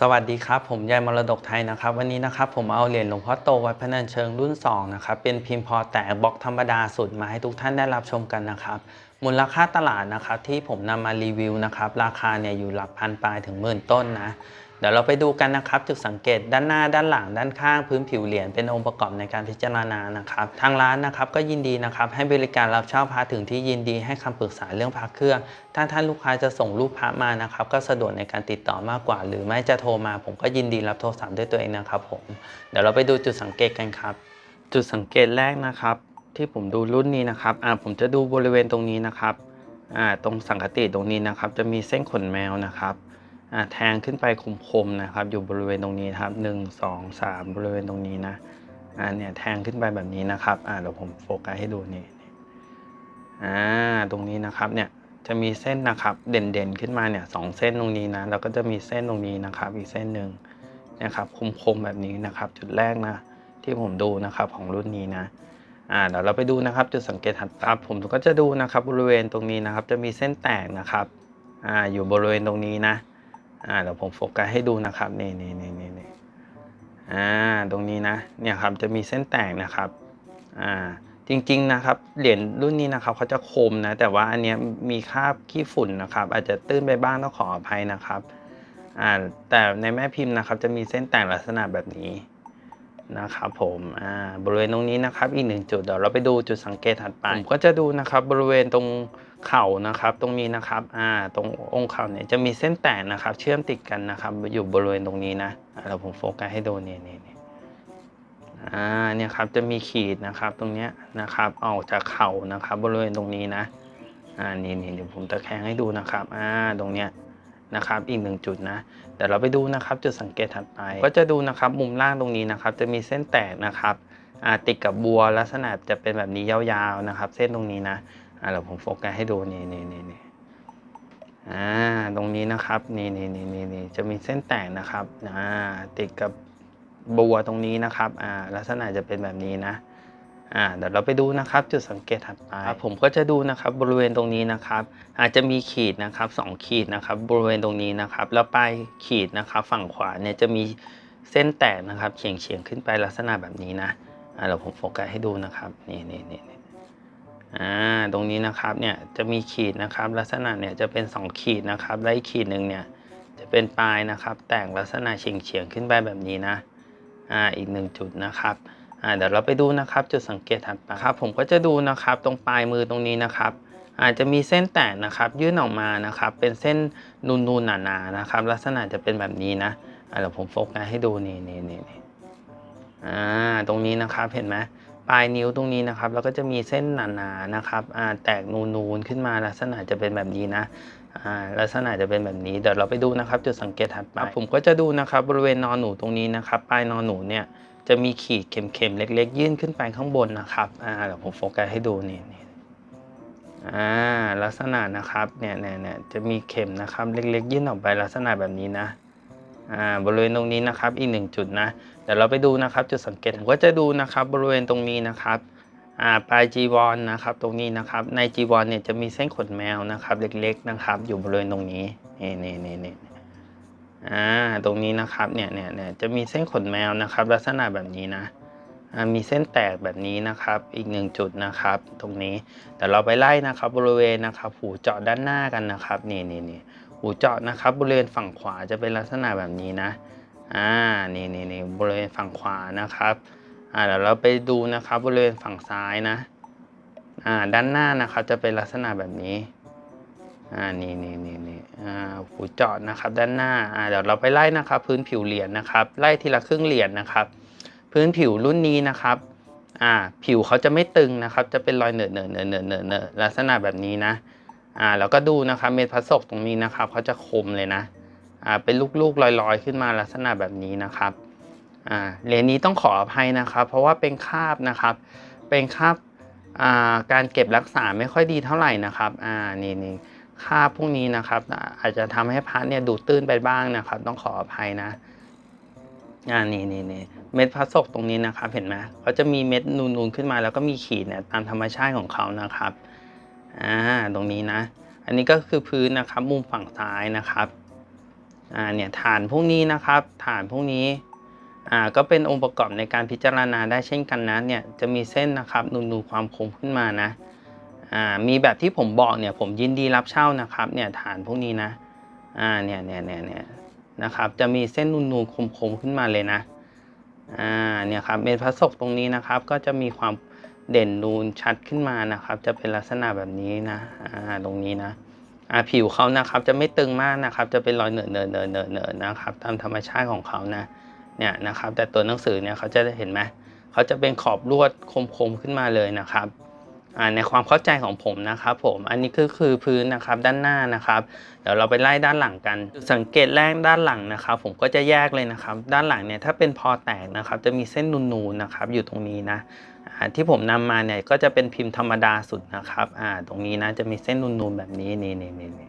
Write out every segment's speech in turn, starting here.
สวัสดีครับ ผมยายมรดกไทยนะครับ วันนี้นะครับผมเอาเหรียญหลวงพ่อโตวัดพระนันเชิงรุ่น 2 นะครับ เป็นพิมพ์พอแตกบล็อกธรรมดาสุดมาให้ทุกท่านได้รับชมกันนะครับ มูลค่าตลาดนะครับที่ผมนำมารีวิวนะครับ ราคาเนี่ยอยู่หลักพันปลายถึงหมื่นต้นนะ เดี๋ยวเราไปดูกันนะครับ จุดสังเกตด้านหน้าด้านหลังด้านข้างพื้นผิวเหรียญเป็นองค์ประกอบในการพิจารณานะครับ ทางร้านนะครับก็ยินดีนะครับ ให้บริการรับเช่าพระถึงที่ยินดีให้คำปรึกษาเรื่องพระเครื่อง ถ้าท่านลูกค้าจะส่งรูปพระมานะครับ ก็สะดวกในการติดต่อมากกว่า หรือไม่จะโทรมาผมก็ยินดีรับโทรศัพท์ด้วยตัวเองนะครับผมเดี๋ยวเราไปดูจุดสังเกตกันครับ จุดสังเกตแรกนะครับ ที่ผมดูรุ่นนี้นะครับอ่าผมจะดูบริเวณตรงนี้นะครับอ่าตรงสังกติตรงนี้นะครับ จะมีเส้นขนแมวนะครับ แทงขึ้นไปคมๆนะครับ อยู่บริเวณตรงนี้ครับหนึ่งสองสามบริเวณตรงนี้นะอ่าเนี่ยแทงขึ้นไปแบบนี้นะครับอ่าเดี๋ยวผมโฟกัสให้ดูนี่อ่าตรงนี้นะครับเนี่ยจะมีเส้นนะครับเด่นๆขึ้นมาเนี่ยสองเส้นตรงนี้นะแล้วก็จะมีเส้นตรงนี้นะครับ อีกเส้นหนึ่งนะครับคมๆแบบนี้นะครับ จุดแรกนะที่ผมดูนะครับของรุ่นนี้นะอ่าเดี๋ยวเราไปดูนะครับจุดสังเกตถัดไปครับผมก็จะดูนะครับบริเวณตรงนี้นะครับ จะมีเส้นแตกนะครับอ่าอยู่บริเวณตรงนี้นะ อ่าเดี๋ยวผมโฟกัสให้ดูนะครับนี่นี่นี่นี่นี่อ่าตรงนี้นะเนี่ยครับจะมีเส้นแตกนะครับอ่าจริงๆนะครับเหรียญรุ่นนี้นะครับเขาจะคมนะแต่ว่าอันเนี้ยมีคราบขี้ฝุ่นนะครับ อาจจะตื้นไปบ้างต้องขออภัยนะครับอ่าแต่ในแม่พิมพ์นะครับจะมีเส้นแตกลักษณะแบบนี้นะครับผมอ่าบริเวณตรงนี้นะครับอีกหนึ่งจุดเดี๋ยวเราไปดูจุดสังเกตถัดไปผมก็จะดูนะครับบริเวณตรง เข่านะครับตรงนี้นะครับอ่าตรงองค์เข่าเนี่ยจะมีเส้นแตกนะครับ เชื่อมติดกันนะครับอยู่บริเวณตรงนี้นะเราผมโฟกัสให้ดูเนี่นี่นี่ยอ่าเนี่ยครับจะมีขีดนะครับตรงเนี้ยนะครับออกจากเข่านะครับ บริเวณตรงนี้นะอ่านี่นี่เดี๋ยวผมตะแคงให้ดูนะครับอ่าตรงเนี้ยนะครับอีกหนึ่งจุดนะเดี๋ยวเราไปดูนะครับจุดสังเกตถัดไป ก็จะดูนะครับมุมล่างตรงนี้นะครับ จะมีเส้นแตกนะครับอ่าติดกับบัวลักษณะจะเป็นแบบนี้ยาวๆนะครับ เส้นตรงนี้นะ อ่าเดี๋ยวผมโฟกัสให้ดูนี่นี่นี่นี่อ่าตรงนี้นะครับนี่นี่นี่นี่นี่จะมีเส้นแตกนะครับอ่าติดกับบัวตรงนี้นะครับอ่าลักษณะจะเป็นแบบนี้นะอ่าเดี๋ยวเราไปดูนะครับจุดสังเกตถัดไปผมก็จะดูนะครับบริเวณตรงนี้นะครับ อาจจะมีขีดนะครับสองขีดนะครับ บริเวณตรงนี้นะครับ แล้วปลายขีดนะครับฝั่งขวาเนี่ยจะมีเส้นแตกนะครับเฉียงเฉียงขึ้นไปลักษณะแบบนี้นะอ่าเราผมโฟกัสให้ดูนะครับนี่นี่นี่ อ่าตรงนี้นะครับเนี่ยจะมีขีดนะครับ ลักษณะเนี่ยจะเป็นสองขีดนะครับและอีกขีดหนึ่งเนี่ยจะเป็นปลายนะครับ แตกลักษณะเฉียงเฉียงขึ้นไปแบบนี้นะอ่าอีกหนึ่งจุดนะครับอ่าเดี๋ยวเราไปดูนะครับจุดสังเกตถัดไปครับผมก็จะดูนะครับตรงปลายมือตรงนี้นะครับ อาจจะมีเส้นแตกนะครับ ยื่นออกมานะครับ เป็นเส้นนูนๆหนาๆนะครับ ลักษณะจะเป็นแบบนี้นะอะเดี๋ยวผมโฟกัสให้ดูนี่นี่นี่นี่อ่าตรงนี้นะครับเห็นไหม ลายนิ้วตรงนี้นะครับ แล้วก็จะมีเส้นหนาๆนะครับอ่าแตกนูนๆขึ้นมาลักษณะจะเป็นแบบนี้นะอ่าลักษณะจะเป็นแบบนี้เดี๋ยวเราไปดูนะครับ จุดสังเกตถัดไปผมก็จะดูนะครับบริเวณนอนหนูตรงนี้นะครับปลายนอนหนูเนี่ยจะมีขีดเข็มๆเล็ก ๆ ยื่นขึ้นไปข้างบนนะครับอ่าเดี๋ยวผมโฟกัสให้ดูนี่นี่อ่าลักษณะนะครับเนี่ยเนี่ยเนี่ยจะมีเข็มนะครับเล็กๆ ยื่นออกไปลักษณะแบบนี้นะอ่าบริเวณตรงนี้นะครับอีกหนึ่งจุดนะ เดี๋ยวเราไปดูนะครับจุดสังเกตผมก็จะดูนะครับบริเวณตรงนี้นะครับปลายจีวรนะครับตรงนี้นะครับในจีวรเนี่ยจะมีเส้นขนแมวนะครับเล็กๆนะครับ อยู่บริเวณตรงนี้นี่นี่นี่นี่อ่าตรงนี้นะครับเนี่ยเนี่ยเนี่ยจะมีเส้นขนแมวนะครับ ลักษณะแบบนี้นะมีเส้นแตกแบบนี้นะครับ อีกหนึ่งจุดนะครับ ตรงนี้แต่เราไปไล่นะครับ บริเวณนะครับ หูเจาะด้านหน้ากันนะครับนี่นี่นี่หูเจาะนะครับ บริเวณฝั่งขวาจะเป็นลักษณะแบบนี้นะ อ่านี่นี่นี่บริเวณฝั่งขวานะครับอ่าเดี๋ยวเราไปดูนะครับบริเวณฝั่งซ้ายนะอ่าด้านหน้านะครับจะเป็นลักษณะแบบนี้อ่านี่นี่นี่นี่อ่าหูเจาะนะครับด้านหน้าอ่าเดี๋ยวเราไปไล่นะครับ พื้นผิวเหรียญนะครับ ไล่ทีละครึ่งเหรียญนะครับ พื้นผิวรุ่นนี้นะครับอ่าผิวเขาจะไม่ตึงนะครับ จะเป็นรอยเหนอะเหนอะเหนอะเหนอะเหนอะเหนอะลักษณะแบบนี้นะอ่าแล้วก็ดูนะครับเม็ดพระศกตรงนี้นะครับเขาจะคมเลยนะ เป็นลูกๆลอยๆ ขึ้นมาลักษณะแบบนี้นะครับอ่าเหรียญนี้ต้องขออภัยนะครับ เพราะว่าเป็นคาบนะครับ เป็นคาบอ่าการเก็บรักษาไม่ค่อยดีเท่าไหร่นะครับอ่านี่นี่คาบพวกนี้นะครับ อาจจะทำให้พระเนี่ยดูตื้นไปบ้างนะครับ ต้องขออภัยนะอ่านี่นี่นี่เม็ดพระศกตรงนี้นะครับ เห็นไหมเขาจะมีเม็ดนูนๆขึ้นมา แล้วก็มีขีดเนี่ยตามธรรมชาติของเขานะครับอ่าตรงนี้นะ อันนี้ก็คือพื้นนะครับ มุมฝั่งซ้ายนะครับ อ่าเนี่ยฐานพวกนี้นะครับ ฐานพวกนี้อ่าก็เป็นองค์ประกอบในการพิจารณาได้เช่นกันนะเนี่ยจะมีเส้นนะครับนูนๆความคมขึ้นมานะอ่ามีแบบที่ผมบอกเนี่ยผมยินดีรับเช่านะครับเนี่ยฐานพวกนี้นะอ่าเนี่ยเนี่ยเนี่ยเนี่ยนะครับจะมีเส้นนูนๆคมๆขึ้นมาเลยนะอ่าเนี่ยครับเม็ดพระศกตรงนี้นะครับ ก็จะมีความเด่นนูนชัดขึ้นมานะครับ จะเป็นลักษณะแบบนี้นะอ่าตรงนี้นะ ผิวเขานะครับจะไม่ตึงมากนะครับ จะเป็นรอยเนอะเนอะเนอเนอเนอะนะครับตามธรรมชาติของเขานะเนี่ยนะครับ แต่ตัวหนังสือเนี่ยเขาจะเห็นไหมเขาจะเป็นขอบลวดคมๆขึ้นมาเลยนะครับในความเข้าใจของผมนะครับผมอันนี้ก็คือพื้นนะครับด้านหน้านะครับ เดี๋ยวเราไปไล่ด้านหลังกัน สังเกตแรกด้านหลังนะครับ ผมก็จะแยกเลยนะครับ ด้านหลังเนี่ยถ้าเป็นพอแตกนะครับ จะมีเส้นนูนๆนะครับ อยู่ตรงนี้นะ ที่ผมนำมาเนี่ยก็จะเป็นพิมพ์ธรรมดาสุดนะครับอ่าตรงนี้นะจะมีเส้นนูนๆแบบนี้นี่นี่นี่นี่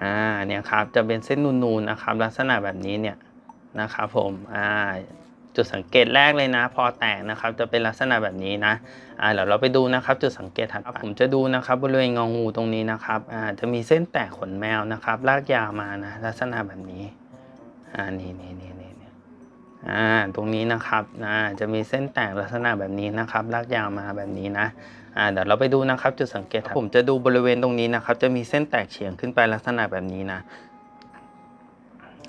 อ่าเนี่ยครับจะเป็นเส้นนูนๆนะครับ ลักษณะแบบนี้เนี่ยนะครับผมอ่าจุดสังเกตแรกเลยนะ พอแตกนะครับจะเป็นลักษณะแบบนี้นะอ่าเดี๋ยวเราไปดูนะครับ จุดสังเกตถัดผมจะดูนะครับบริเวณงองูตรงนี้นะครับอ่าจะมีเส้นแตกขนแมวนะครับ ลากยาวมานะลักษณะแบบนี้อ่านี่นี่นี่นี่นี่ อ่าตรงนี้นะครับอ่าจะมีเส้นแตกลักษณะแบบนี้นะครับลากยาวมาแบบนี้นะอ่าเดี๋ยวเราไปดูนะครับจุดสังเกตผมจะดูบริเวณตรงนี้นะครับ จะมีเส้นแตกเฉียงขึ้นไปลักษณะแบบนี้นะ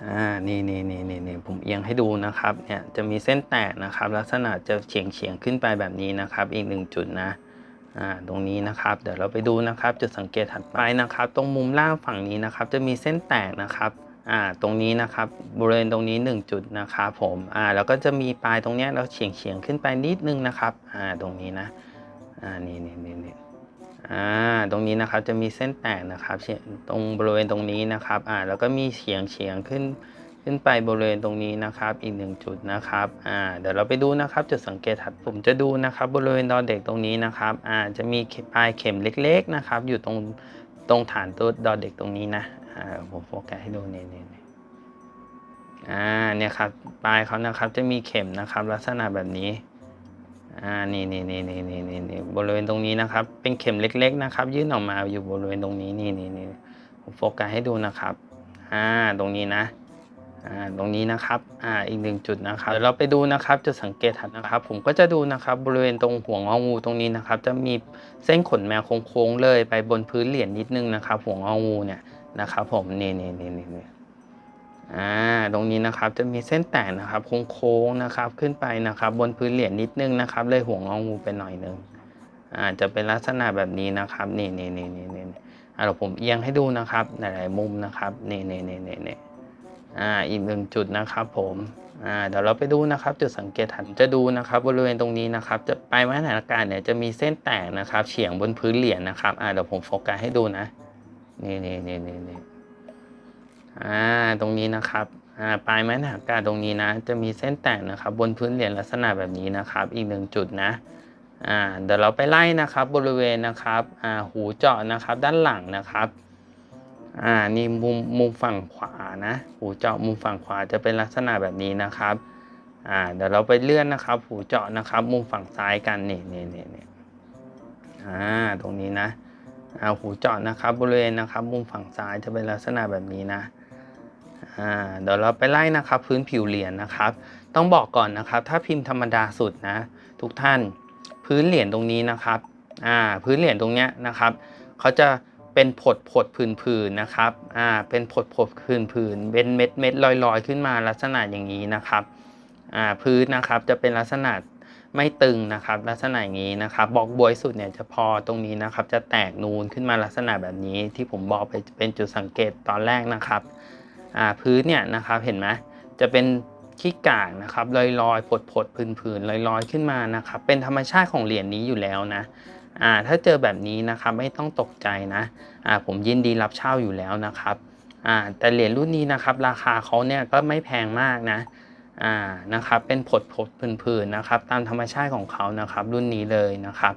อ่านี่นี่นี่นี่นี่ผมเอียงให้ดูนะครับเนี่ยจะมีเส้นแตกนะครับ ลักษณะจะเฉียงเฉียงขึ้นไปแบบนี้นะครับ อีกหนึ่งจุดนะอ่าตรงนี้นะครับเดี๋ยวเราไปดูนะครับ จุดสังเกตถัดไปนะครับ ตรงมุมล่างฝั่งนี้นะครับ จะมีเส้นแตกนะครับ อ่าตรงนี้นะครับบริเวณตรงนี้ 1 จุดนะครับผมอ่าแล้วก็จะมีปลายตรงเนี้ยเราเฉียงเฉียงขึ้นไปนิดนึงนะครับอ่าตรงนี้นะอ่านี่นี่นี่นี่อ่าตรงนี้นะครับจะมีเส้นแตกนะครับตรงบริเวณตรงนี้นะครับอ่าแล้วก็มีเฉียงเฉียงขึ้นขึ้นไปบริเวณตรงนี้นะครับอีกหนึ่งจุดนะครับอ่าเดี๋ยวเราไปดูนะครับจุดสังเกตถัดผมจะดูนะครับบริเวณดอเด็กตรงนี้นะครับอ่าจะมีปลายเข็มเล็กๆนะครับอยู่ตรงตรงฐานตัวดอเด็กตรงนี้นะ อ่าผมโฟกัสให้ดูนี่นี่นี่อ่าเนี่ยครับปลายเขานะครับจะมีเข็มนะครับ ลักษณะแบบนี้อ่านี่นี่นี่นี่นี่นี่นี่บริเวณตรงนี้นะครับ เป็นเข็มเล็ก ๆนะครับ ยื่นออกมาอยู่บริเวณตรงนี้นี่นี่นี่ผมโฟกัสให้ดูนะครับอ่าตรงนี้นะอ่าตรงนี้นะครับอ่าอีกหนึ่งจุดนะครับเดี๋ยวเราไปดูนะครับจุดสังเกตถัดนะครับ ผมก็จะดูนะครับ บริเวณตรงหัวงองูตรงนี้นะครับ จะมีเส้นขนแมวโค้งๆเลยไปบนพื้นเหรียญนิดนึงนะครับ หัวงองูเนี่ย นะครับผมนี่นี่นี่นี่นี่อ่าตรงนี้นะครับจะมีเส้นแตกนะครับโค้งๆนะครับขึ้นไปนะครับ บนพื้นเหรียญนิดนึงนะครับเลยห่วงงองูไปหน่อยนึงอ่าจะเป็นลักษณะแบบนี้นะครับนี่นี่นี่นี่นี่อ่าเดี๋ยวผมเอียงให้ดูนะครับหลายๆมุมนะครับนี่นี่นี่นี่นี่อ่าอีกหนึ่งจุดนะครับผมอ่าเดี๋ยวเราไปดูนะครับจุดสังเกตถัดจะดูนะครับบริเวณตรงนี้นะครับ จะไปลายไม้ฐานอากาศเนี่ยจะมีเส้นแตกนะครับ เฉียงบนพื้นเหรียญนะครับอ่าเดี๋ยวผมโฟกัสให้ดูนะ นี่นี่นี่นี่นี่อ่า ตรงนี้นะครับ อ่า ปลายไม้หนากาตรงนี้นะ จะมีเส้นแตกนะครับ บนพื้นเหรียญลักษณะแบบนี้นะครับ อีกหนึ่งจุดนะ อ่า เดี๋ยวเราไปไล่นะครับ บริเวณนะครับ อ่า หูเจาะนะครับ ด้านหลังนะครับ อ่า นี่มุมมุมฝั่งขวานะ หูเจาะมุมฝั่งขวาจะเป็นลักษณะแบบนี้นะครับ อ่า เดี๋ยวเราไปเลื่อนนะครับ หูเจาะนะครับ มุมฝั่งซ้ายกันนี่นี่นี่นี่อ่า ตรงนี้นะ หูเจาะนะครับ บริเวณนะครับ มุมฝั่งซ้ายจะเป็นลักษณะแบบนี้นะเดี๋ยวเราไปไล่นะครับ พื้นผิวเหรียญนะครับ ต้องบอกก่อนนะครับ ถ้าพิมพ์ธรรมดาสุดนะ ทุกท่านพื้นเหรียญตรงนี้นะครับพื้นเหรียญตรงเนี้ยนะครับเขาจะเป็นผดผดผื่นผืนๆนะครับอ่าเป็นผดผดผื่นผืนๆเป็นเม็ดเม็ดลอยลอยๆขึ้นมาลักษณะอย่างนี้นะครับอ่าพื้นนะครับจะเป็นลักษณะ ไม่ตึงนะครับ ลักษณะอย่างนี้นะครับบอกบวยสุดเนี่ยจะพอตรงนี้นะครับ จะแตกนูนขึ้นมาลักษณะแบบนี้ที่ผมบอกไปเป็นจุดสังเกตตอนแรกนะครับพื้นเนี่ยนะครับเห็นไหมจะเป็นขี้กากนะครับลอยลอยๆผดผดๆผื่นๆลอยลอยๆขึ้นมานะครับ เป็นธรรมชาติของเหรียญนี้อยู่แล้วนะถ้าเจอแบบนี้นะครับไม่ต้องตกใจนะผมยินดีรับเช่าอยู่แล้วนะครับแต่เหรียญรุ่นนี้นะครับ ราคาเขาเนี่ยก็ไม่แพงมากนะ อ่านะครับเป็นผดผดๆผื่นๆนะครับ ตามธรรมชาติของเขานะครับ รุ่นนี้เลยนะครับ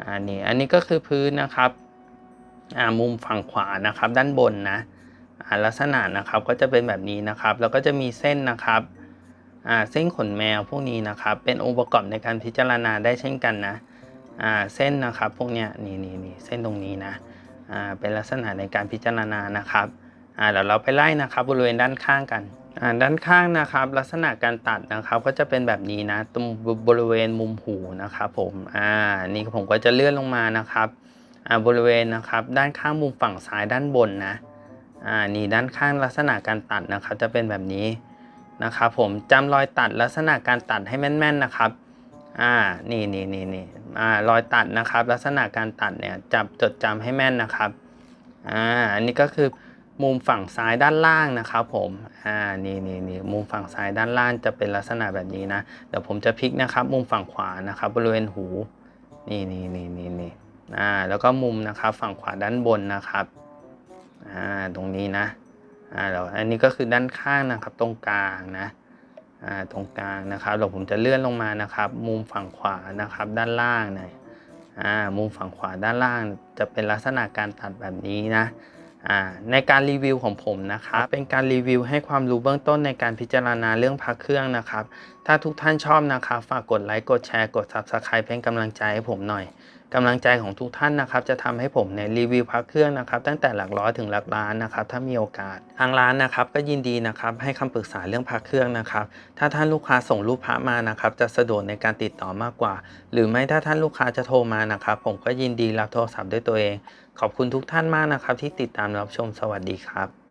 อ่านี่อันนี้ก็คือพื้นนะครับอ่ามุมฝั่งขวานะครับ ด้านบนนะอ่าลักษณะนะครับก็จะเป็นแบบนี้นะครับ แล้วก็จะมีเส้นนะครับอ่าเส้นขนแมวพวกนี้นะครับ เป็นองค์ประกอบในการพิจารณาได้เช่นกันนะอ่าเส้นนะครับพวกเนี้ยนี่นี่นี่เส้นตรงนี้นะอ่าเป็นลักษณะในการพิจารณานะครับอ่าเดี๋ยวเราไปไล่นะครับบริเวณด้านข้างกัน อ่าด้านข้างนะครับ ลักษณะการตัดนะครับก็จะเป็นแบบนี้นะ ตรงบริเวณมุมหูนะครับผมอ่านี่ผมก็จะเลื่อนลงมานะครับอ่าบริเวณนะครับ ด้านข้างมุมฝั่งซ้ายด้านบนนะอ่านี่ด้านข้างลักษณะการตัดนะครับ จะเป็นแบบนี้นะครับผมจำรอยตัดลักษณะการตัดให้แม่นๆนะครับอ่านี่นี่นี่นี่อ่ารอยตัดนะครับ ลักษณะการตัดเนี่ยจับจดจำให้แม่นนะครับอ่าอันนี้ก็คือ มุมฝั่งซ้ายด้านล่างนะครับผมอ่านี่นี่นี่มุมฝั่งซ้ายด้านล่างจะเป็นลักษณะแบบนี้นะเดี๋ยวผมจะพลิกนะครับ มุมฝั่งขวานะครับบริเวณหูนี่นี่นี่นี่นี่อ่าแล้วก็มุมนะครับฝั่งขวาด้านบนนะครับอ่าตรงนี้นะอ่าแล้วอันนี้ก็คือด้านข้างนะครับตรงกลางนะอ่าตรงกลางนะครับเดี๋ยวผมจะเลื่อนลงมานะครับ มุมฝั่งขวานะครับด้านล่างเนี่ยอ่ามุมฝั่งขวาด้านล่างจะเป็นลักษณะการตัดแบบนี้นะ ในการรีวิวของผมนะครับเป็นการรีวิวให้ความรู้เบื้องต้นในการพิจารณาเรื่องพักเครื่องนะครับ ถ้าทุกท่านชอบนะครับ ฝากกดไลค์กดแชร์กด Subscribe เป็นกำลังใจให้ผมหน่อย กำลังใจของทุกท่านนะครับจะทำให้ผมเนี่ยรีวิวพักเครื่องนะครับตั้งแต่หลักร้อยถึงหลักล้านนะครับถ้ามีโอกาส ทางร้านนะครับก็ยินดีนะครับให้คำปรึกษาเรื่องพักเครื่องนะครับถ้าท่านลูกค้าส่งรูปพระมานะครับจะสะดวกในการติดต่อมากกว่า หรือไม่ถ้าท่านลูกค้าจะโทรมานะครับ ผมก็ยินดีรับโทรศัพท์ด้วยตัวเอง ขอบคุณทุกท่านมากนะครับที่ติดตามรับชมสวัสดีครับ